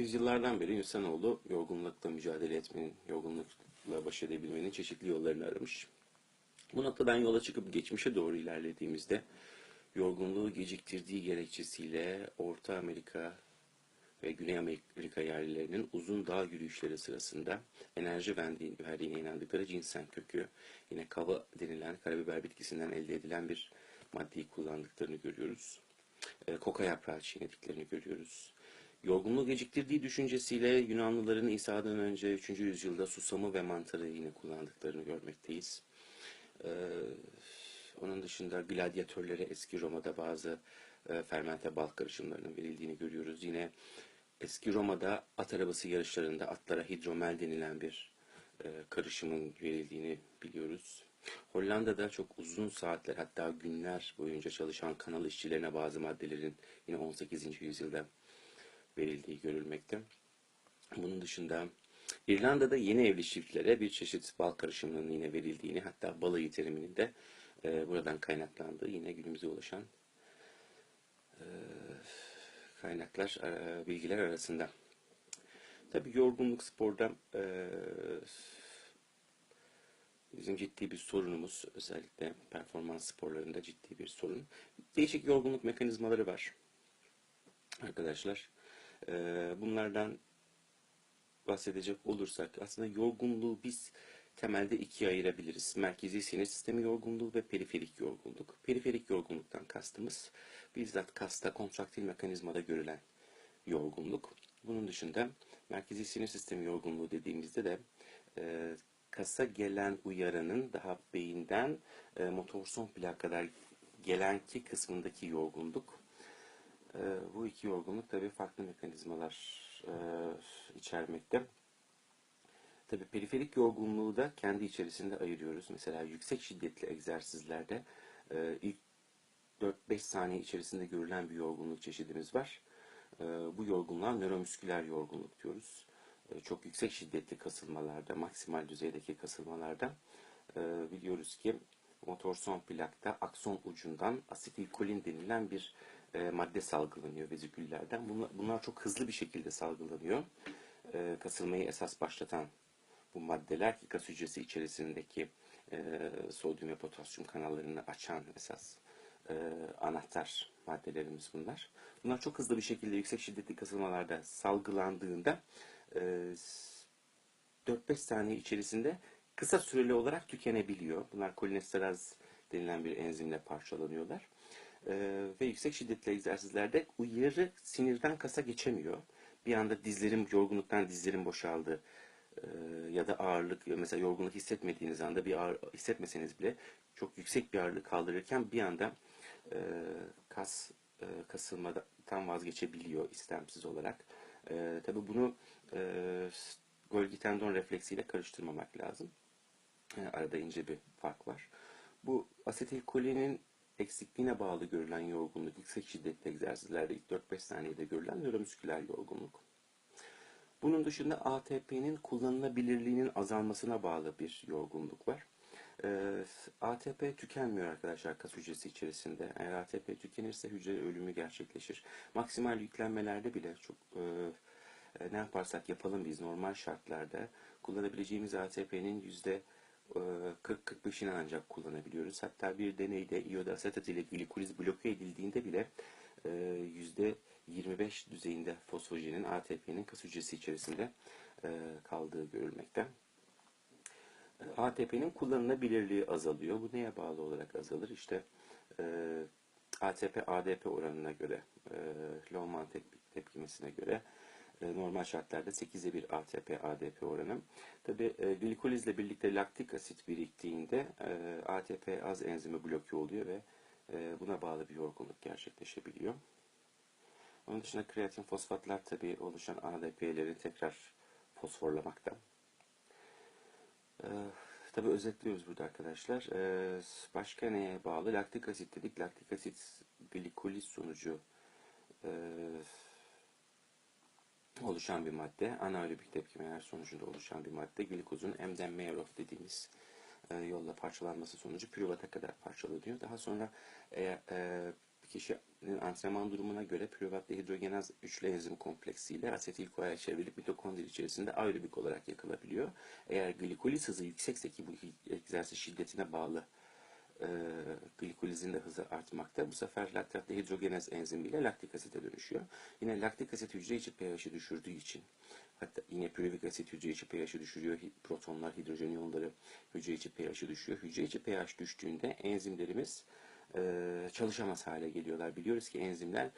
Yüzyıllardan beri insanoğlu yorgunlukla mücadele etmenin, yorgunlukla baş edebilmenin çeşitli yollarını aramış. Bu noktadan yola çıkıp geçmişe doğru ilerlediğimizde yorgunluğu geciktirdiği gerekçesiyle Orta Amerika ve Güney Amerika yerlilerinin uzun dağ yürüyüşleri sırasında enerji verdiği- verdiğine inandıkları ginseng kökü, yine kava denilen karabiber bitkisinden elde edilen bir maddeyi kullandıklarını görüyoruz. E, koka yaprağı çiğnediklerini görüyoruz. Yorgunluğu geciktirdiği düşüncesiyle Yunanlıların İsa'dan önce 3. yüzyılda susamı ve mantarı yine kullandıklarını görmekteyiz. Ee, onun dışında gladyatörlere eski Roma'da bazı e, fermente bal karışımlarının verildiğini görüyoruz. Yine eski Roma'da at arabası yarışlarında atlara hidromel denilen bir e, karışımın verildiğini biliyoruz. Hollanda'da çok uzun saatler hatta günler boyunca çalışan kanal işçilerine bazı maddelerin yine 18. yüzyılda verildiği görülmekte. Bunun dışında İrlanda'da yeni evli çiftlere bir çeşit bal karışımının yine verildiğini hatta balayı teriminin de e, buradan kaynaklandığı yine günümüze ulaşan e, kaynaklar, e, bilgiler arasında. Tabii yorgunluk sporda e, bizim ciddi bir sorunumuz özellikle performans sporlarında ciddi bir sorun. Değişik yorgunluk mekanizmaları var arkadaşlar. E, bunlardan bahsedecek olursak aslında yorgunluğu biz temelde ikiye ayırabiliriz. Merkezi sinir sistemi yorgunluğu ve periferik yorgunluk. Periferik yorgunluktan kastımız bizzat kasta kontraktil mekanizmada görülen yorgunluk. Bunun dışında merkezi sinir sistemi yorgunluğu dediğimizde de e, kasa gelen uyarının daha beyinden e, motorson plağa kadar gelenki kısmındaki yorgunluk. E, bu iki yorgunluk tabii farklı mekanizmalar e, içermekte. Tabii periferik yorgunluğu da kendi içerisinde ayırıyoruz. Mesela yüksek şiddetli egzersizlerde e, ilk 4-5 saniye içerisinde görülen bir yorgunluk çeşidimiz var. E, bu yorgunluğa nöromüsküler yorgunluk diyoruz. E, çok yüksek şiddetli kasılmalarda, maksimal düzeydeki kasılmalarda e, biliyoruz ki motorson plakta akson ucundan asetilkolin denilen bir e, madde salgılanıyor veziküllerden. Bunlar, bunlar çok hızlı bir şekilde salgılanıyor. E, kasılmayı esas başlatan bu maddeler ki kas hücresi içerisindeki e, sodyum ve potasyum kanallarını açan esas e, anahtar maddelerimiz bunlar. Bunlar çok hızlı bir şekilde yüksek şiddetli kasılmalarda salgılandığında e, 4-5 saniye içerisinde kısa süreli olarak tükenebiliyor. Bunlar kolinesteraz denilen bir enzimle parçalanıyorlar. Ee, ve yüksek şiddetli egzersizlerde uyarı sinirden kasa geçemiyor. Bir anda dizlerim yorgunluktan dizlerim boşaldı Ee, ya da ağırlık mesela yorgunluk hissetmediğiniz anda bir ağır hissetmeseniz bile çok yüksek bir ağırlık kaldırırken bir anda e, kas e, kasılmadan vazgeçebiliyor istemsiz olarak. E, bunu e, Golgi tendon refleksiyle karıştırmamak lazım. Arada ince bir fark var. Bu asetilkolinin eksikliğine bağlı görülen yorgunluk, yüksek şiddetli egzersizlerde ilk 4-5 saniyede görülen nöromüsküler yorgunluk. Bunun dışında ATP'nin kullanılabilirliğinin azalmasına bağlı bir yorgunluk var. Ee, ATP tükenmiyor arkadaşlar kas hücresi içerisinde. Eğer ATP tükenirse hücre ölümü gerçekleşir. Maksimal yüklenmelerde bile çok e, e, ne yaparsak yapalım biz normal şartlarda kullanabileceğimiz ATP'nin yüzde 40-45'ini ancak kullanabiliyoruz. Hatta bir deneyde iodasetat ile glikoliz bloke edildiğinde bile e, yüzde 25 düzeyinde fosfojenin ATP'nin kas hücresi içerisinde e, kaldığı görülmekte. E, ATP'nin kullanılabilirliği azalıyor. Bu neye bağlı olarak azalır? İşte ATP-ADP oranına göre, Lohmann tepkimesine göre normal şartlarda 8'e 1 ATP-ADP oranı. Tabi e, glikolizle birlikte laktik asit biriktiğinde e, ATP az enzimi bloke oluyor ve e, buna bağlı bir yorgunluk gerçekleşebiliyor. Onun dışında kreatin fosfatlar tabi oluşan ADP'leri tekrar fosforlamakta. E, tabi özetliyoruz burada arkadaşlar. E, başka neye bağlı? Laktik asit dedik. Laktik asit glikoliz sonucu e, oluşan bir madde. Anaerobik tepkimeler sonucunda oluşan bir madde. Glikozun Emden-Meyerof dediğimiz e, yolla parçalanması sonucu pürüvata kadar parçalanıyor. Daha sonra e, bir kişi antrenman durumuna göre pürüvat ve hidrogenaz üçlü enzim kompleksiyle asetil-CoA'ya çevrilip mitokondri içerisinde aerobik olarak yakılabiliyor. Eğer glikoliz hızı yüksekse ki bu egzersiz şiddetine bağlı e, glikolizin de hızı artmakta. Bu sefer laktat ve hidrogenaz enzimiyle laktik asite dönüşüyor. Yine laktik asit hücre içi pH'i düşürdüğü için hatta yine pürüvik asit hücre içi pH'i düşürüyor. Protonlar, hidrojen iyonları hücre içi pH'i düşüyor. Hücre içi pH düştüğünde enzimlerimiz e, çalışamaz hale geliyorlar. Biliyoruz ki enzimler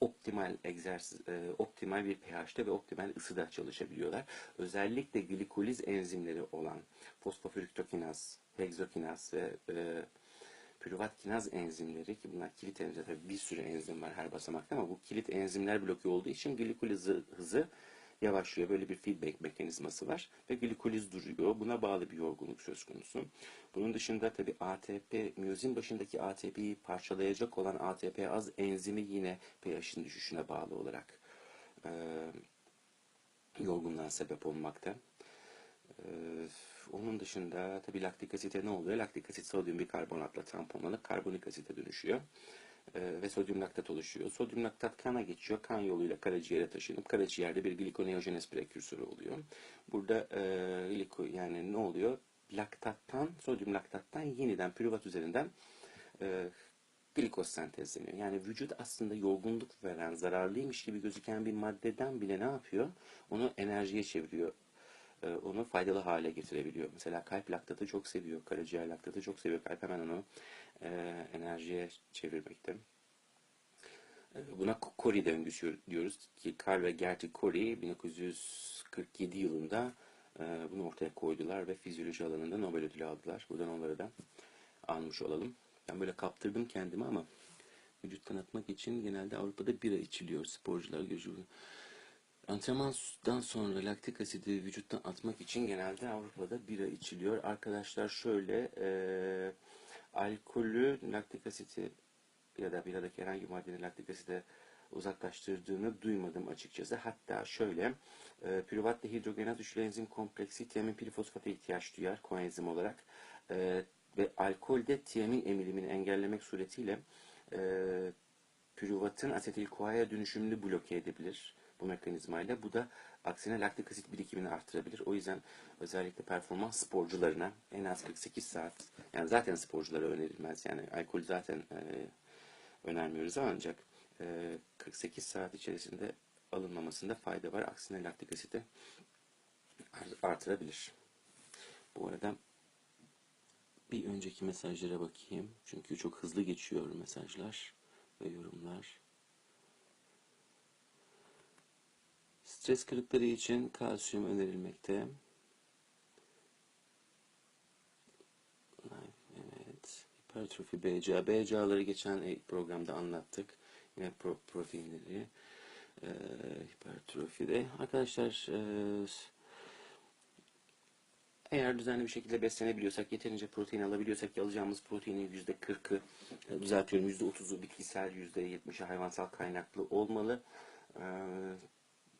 optimal egzersiz, e, optimal bir pH'te ve optimal ısıda çalışabiliyorlar. Özellikle glikoliz enzimleri olan fosfofruktokinaz, hegzokinaz ve e, pürüvat kinaz enzimleri ki bunlar kilit enzimler tabii bir sürü enzim var her basamakta ama bu kilit enzimler bloke olduğu için glikoliz hızı yavaşlıyor. Böyle bir feedback mekanizması var ve glikoliz duruyor. Buna bağlı bir yorgunluk söz konusu. Bunun dışında tabii ATP, miyozin başındaki ATP'yi parçalayacak olan ATP az enzimi yine pH'in düşüşüne bağlı olarak e, yorgunluğa sebep olmakta. Onun dışında tabii laktik asite ne oluyor? Laktik asit sodyum bikarbonatla tamponlanıp karbonik asite dönüşüyor. Ee, ve sodyum laktat oluşuyor. Sodyum laktat kana geçiyor. Kan yoluyla karaciğere taşınıp karaciğerde bir glikoneojenes prekürsörü oluyor. Burada e, gliko, yani ne oluyor? Laktattan, sodyum laktattan yeniden pürüvat üzerinden e, glikoz sentezleniyor. Yani vücut aslında yorgunluk veren, zararlıymış gibi gözüken bir maddeden bile ne yapıyor? Onu enerjiye çeviriyor. Ee, Onu faydalı hale getirebiliyor. Mesela kalp laktatı çok seviyor, karaciğer laktatı çok seviyor. Kalp hemen onu e, enerjiye çevirmekte. E, Buna Cori döngüsü diyoruz ki Carl ve Gertie Cori 1947 yılında e, bunu ortaya koydular ve fizyoloji alanında Nobel ödülü aldılar. Buradan onları da almış olalım. Ben böyle kaptırdım kendimi ama vücuttan atmak için genelde Avrupa'da bira içiliyor sporcular gözü. Antrenmandan sonra laktik asidi vücuttan atmak için genelde Avrupa'da bira içiliyor. Arkadaşlar şöyle e, alkolü laktik asiti ya da biradaki herhangi bir maddenin laktik aside uzaklaştırdığını duymadım açıkçası. Hatta şöyle e, pürüvat ve hidrogenaz üçlü enzim kompleksi tiamin pirifosfata ihtiyaç duyar koenzim olarak. E, ve alkolde tiamin emilimini engellemek suretiyle e, pürüvatın asetil-CoA'ya dönüşümünü bloke edebilir bu mekanizmayla. Bu da aksine laktik asit birikimini artırabilir. O yüzden özellikle performans sporcularına en az 48 saat, yani zaten sporculara önerilmez. Yani alkol zaten e, önermiyoruz ancak e, 48 saat içerisinde alınmamasında fayda var. Aksine laktik asiti art- artırabilir. Bu arada bir önceki mesajlara bakayım. Çünkü çok hızlı geçiyor mesajlar ve yorumlar. Stres kırıkları için kalsiyum önerilmekte. Evet. Hipertrofi BCA. BCA'ları geçen programda anlattık. Yine pro proteinleri. Ee, hipertrofide. Arkadaşlar e, eğer düzenli bir şekilde beslenebiliyorsak, yeterince protein alabiliyorsak ki alacağımız proteinin %40'ı, e, düzeltiyorum %30'u bitkisel, %70'i hayvansal kaynaklı olmalı. Ee,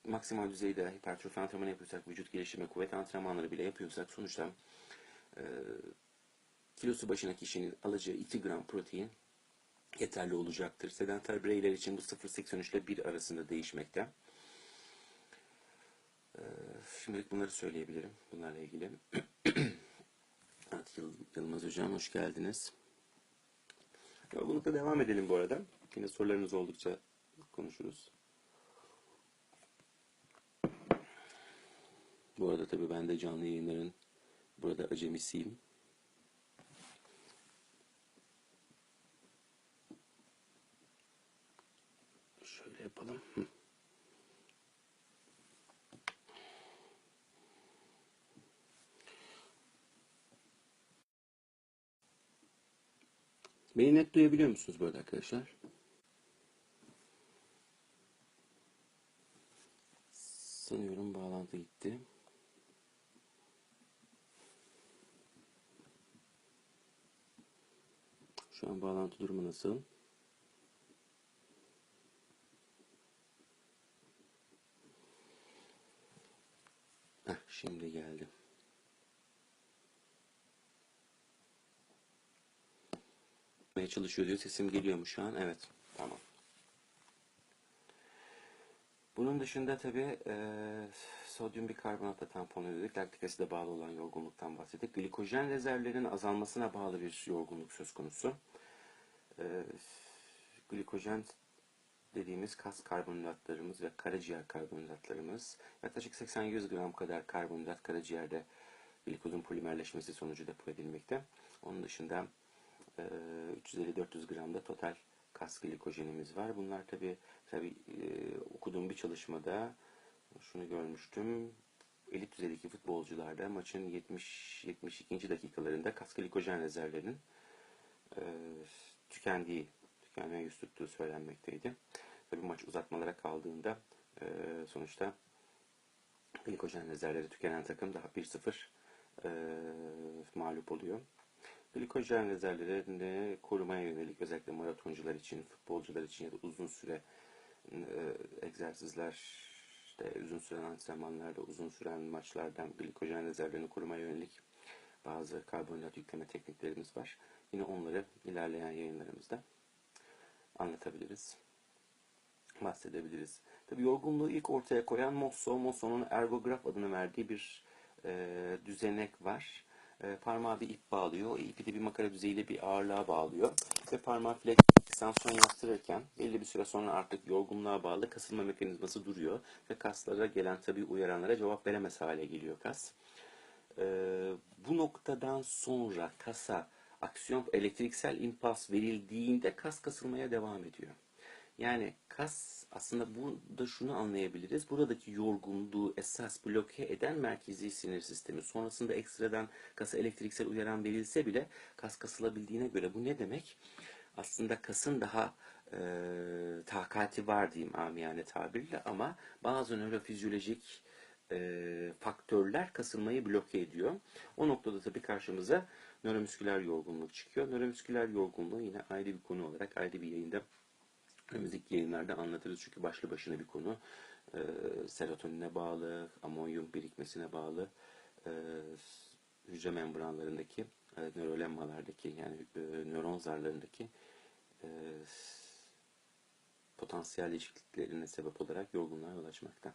maksimal düzeyde hipertrofi antrenmanı yapıyorsak, vücut gelişimi, kuvvet antrenmanları bile yapıyorsak sonuçta e, kilosu başına kişinin alacağı 2 gram protein yeterli olacaktır. Sedanter bireyler için bu 0.83 ile 1 arasında değişmekte. Ee, Şimdilik bunları söyleyebilirim bunlarla ilgili. evet, Yıl- Yılmaz Hocam hoş geldiniz. Yorgunlukla devam edelim bu arada. Yine sorularınız oldukça konuşuruz. Bu arada tabii ben de canlı yayınların burada acemisiyim. Şöyle yapalım. Hı. Beni net duyabiliyor musunuz böyle arkadaşlar? Sanıyorum bağlantı gitti. Şu an bağlantı durumu nasıl? Heh, şimdi geldi. çalışıyor diyor. Sesim geliyor mu şu an? Evet. Tamam. Bunun dışında tabii e, sodyum bikarbonatla tamponladık. Laktik aside bağlı olan yorgunluktan bahsettik. Glikojen rezervlerinin azalmasına bağlı bir yorgunluk söz konusu. E, glikojen dediğimiz kas karbonhidratlarımız ve karaciğer karbonhidratlarımız yaklaşık 80-100 gram kadar karbonhidrat karaciğerde glikozun polimerleşmesi sonucu depo edilmekte. Onun dışında e, 350-400 gram da total kas glikojenimiz var. Bunlar tabi tabi e, okuduğum bir çalışmada şunu görmüştüm. Elit düzeydeki futbolcularda maçın 70-72. dakikalarında kas glikojen rezervlerinin e, tükendiği, tükenmeye yüz tuttuğu söylenmekteydi. Tabi maç uzatmalara kaldığında e, sonuçta glikojen rezervleri tükenen takım daha 1-0 e, mağlup oluyor. Glikojen rezervlerini korumaya yönelik özellikle maratoncular için, futbolcular için ya da uzun süre egzersizler, işte uzun süren antrenmanlarda, uzun süren maçlardan glikojen rezervlerini korumaya yönelik bazı karbonhidrat yükleme tekniklerimiz var. Yine onları ilerleyen yayınlarımızda anlatabiliriz, bahsedebiliriz. Tabi yorgunluğu ilk ortaya koyan Mosso, Mosso'nun ergograf adını verdiği bir e, düzenek var. E, parmağı bir ip bağlıyor. O ipi de bir makara düzeyiyle bir ağırlığa bağlıyor. Ve parmağı fleksiyon yaptırırken belli bir süre sonra artık yorgunluğa bağlı kasılma mekanizması duruyor. Ve kaslara gelen tabi uyaranlara cevap veremez hale geliyor kas. E, bu noktadan sonra kasa aksiyon elektriksel impuls verildiğinde kas kasılmaya devam ediyor. Yani kas aslında burada şunu anlayabiliriz. Buradaki yorgunluğu esas bloke eden merkezi sinir sistemi. Sonrasında ekstradan kasa elektriksel uyaran verilse bile kas kasılabildiğine göre bu ne demek? Aslında kasın daha e, takati var diyeyim amiyane tabirle ama bazı nörofizyolojik e, faktörler kasılmayı bloke ediyor. O noktada tabii karşımıza nöromüsküler yorgunluk çıkıyor. Nöromüsküler yorgunluğu yine ayrı bir konu olarak ayrı bir yayında önümüzdeki yayınlarda anlatırız çünkü başlı başına bir konu. E, serotonine bağlı, amonyum birikmesine bağlı, e, hücre membranlarındaki, e, nörolemmalardaki yani e, nöron zarlarındaki e, potansiyel değişikliklerine sebep olarak yorgunluğa yol açmakta.